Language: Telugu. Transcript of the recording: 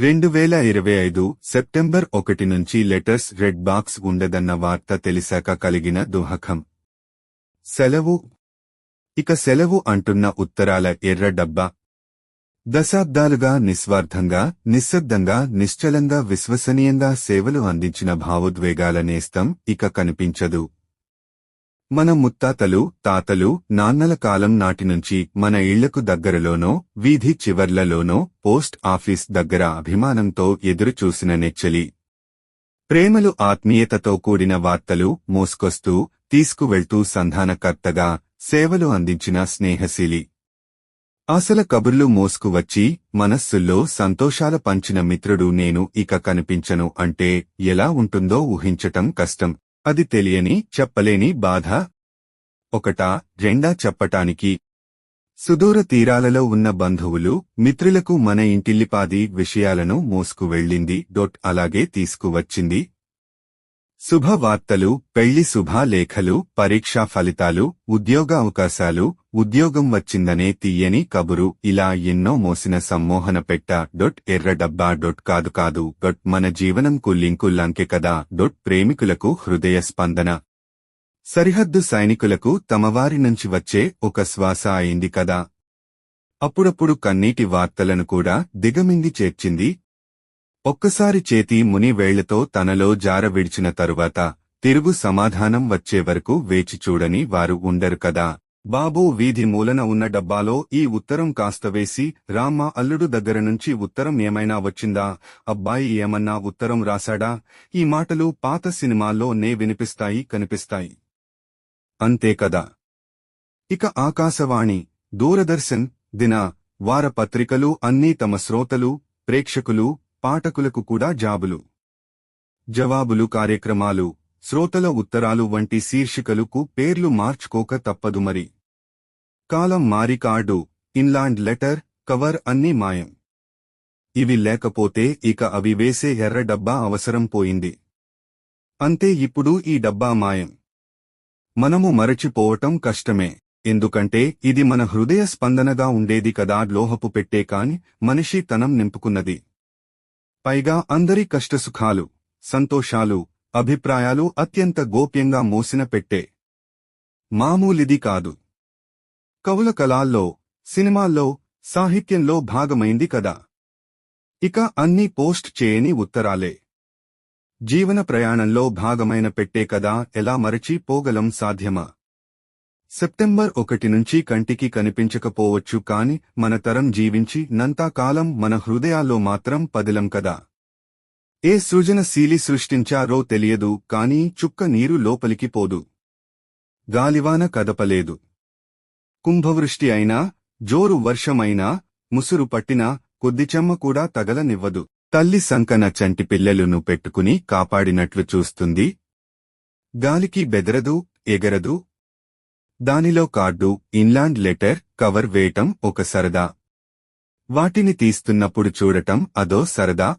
రెండు వేల ఇరవై ఐదు సెప్టెంబర్ ఒకటి నుంచి లెటర్స్ రెడ్ బాక్స్ ఉండదన్న వార్త తెలిసాక కలిగిన దుహకం. సెలవు. ఇక సెలవు అంటున్న ఉత్తరాల ఎర్ర డబ్బా. దశాబ్దాలుగా నిస్వార్థంగా నిశ్శబ్దంగా నిశ్చలంగా విశ్వసనీయంగా సేవలు అందించిన భావోద్వేగాల నేస్తం ఇక కనిపించదు. మన ముత్తాతలు తాతలు నాన్నల కాలం నాటి నుంచి మన ఇళ్ళకు దగ్గరలోనో వీధి చివర్లలోనో పోస్ట్ ఆఫీస్ దగ్గర అభిమానంతో ఎదురుచూసిన నెచ్చలి. ప్రేమలు ఆత్మీయతతో కూడిన వార్తలు మోసుకొస్తూ తీసుకువెళ్తూ సంధానకర్తగా సేవలు అందించిన స్నేహశీలి. అసల కబుర్లు మోసుకువచ్చి మనస్సుల్లో సంతోషాల పంచిన మిత్రుడు నేను ఇక కనిపించను అంటే ఎలా ఉంటుందో ఊహించటం కష్టం. అది తెలియని చెప్పలేని బాధ. ఒకటా రెండా చెప్పటానికి. సుదూర తీరాలలో ఉన్న బంధువులు మిత్రులకు మన ఇంటిల్లిపాది విషయాలను మోసుకు వెళ్ళింది డొట్ అలాగే తీసుకువచ్చింది. శుభవార్తలు పెళ్ళి శుభాలేఖలు పరీక్షా ఫలితాలు ఉద్యోగ అవకాశాలు ఉద్యోగం వచ్చిందనే తీయని కబురు ఇలా ఎన్నో మోసిన సమ్మోహన పెట్ట డొట్ ఎర్ర డబ్బా డొట్ కాదు కాదు డొట్ మన జీవనంకు లింకు లంకె కదా డొట్ ప్రేమికులకు హృదయ స్పందన. సరిహద్దు సైనికులకు తమవారి నుంచి వచ్చే ఒక శ్వాస అయింది కదా. అప్పుడప్పుడు కన్నీటి వార్తలను కూడా దిగమింగి చేర్చింది ఒక్కసారి చేతి ముని వేళ్ళతో తనలో జార విడిచిన తరువాత తిరుగు సమాధానం వచ్చే వరకు వేచి చూడని వారు ఉండరు కదా. బాబూ వీధి మూలన ఉన్న డబ్బాలో ఈ ఉత్తరం కాస్త వేసి రామ్మ అల్లుడు దగ్గర నుంచి ఉత్తరం ఏమైనా వచ్చిందా? అబ్బాయి ఏమన్నా ఉత్తరం రాశాడా? ఈ మాటలు పాత సినిమాల్లో నే వినిపిస్తాయి కనిపిస్తాయి. అంతే కదా. ఇక ఆకాశవాణి దూరదర్శన్ దిన వారపత్రికలు అన్నీ తమ శ్రోతలు ప్రేక్షకులు పాఠకులకు కూడా జాబులు. జవాబులు కార్యక్రమాలు శ్రోతల ఉత్తరాలు వంటి శీర్షికలకు పేర్లు మార్చుకోక తప్పదు మరి. కాలం మారి కార్డు ఇన్లాండ్ లెటర్ కవర్ అన్నీ మాయం. ఇవి లేకపోతే ఇక అవి వేసే ఎర్ర డబ్బా అవసరం పోయింది. అంతే ఇప్పుడు ఈ డబ్బా మాయం. మనము మరచిపోవటం కష్టమే. ఎందుకంటే ఇది మన హృదయ స్పందనగా ఉండేది కదా లోహపు పెట్టే కాని మనిషి తనం నింపుకున్నది. పైగా అందరి కష్టసుఖాలు సంతోషాలు అభిప్రాయాలు అత్యంత గోప్యంగా మోసిన పెట్టే మామూలిది కాదు. కవుల కళాల్లో సినిమాల్లో సాహిత్యంలో భాగమైంది కదా. ఇక అన్నీ పోస్ట్ చేయని ఉత్తరాలే. జీవన ప్రయాణంలో భాగమైన పెట్టే కదా ఎలా మరచి పోగలం సాధ్యమా? సెప్టెంబర్ ఒకటి నుంచి కంటికి కనిపించకపోవచ్చు కాని మన తరం జీవించి నంతాకాలం మన హృదయాల్లో మాత్రం పదిలం కదా. ఏ సృజనశీలి సృష్టించారో తెలియదు కాని చుక్క నీరు లోపలికి పోదు. గాలివాన కదపలేదు. కుంభవృష్టి అయినా జోరు వర్షమైనా ముసురు పట్టినా కొద్దిచెమ్మ కూడా తగలనివ్వదు. తల్లి సంకన చంటి పిల్లలను పెట్టుకుని కాపాడినట్లు చూస్తుంది. గాలికి బెదరదు ఎగరదు దానిలో కార్డు ఇన్లాండ్ లెటర్ కవర్ వేయటం ఒక సరదా. వాటిని తీస్తున్నప్పుడు చూడటం అదో సరదా.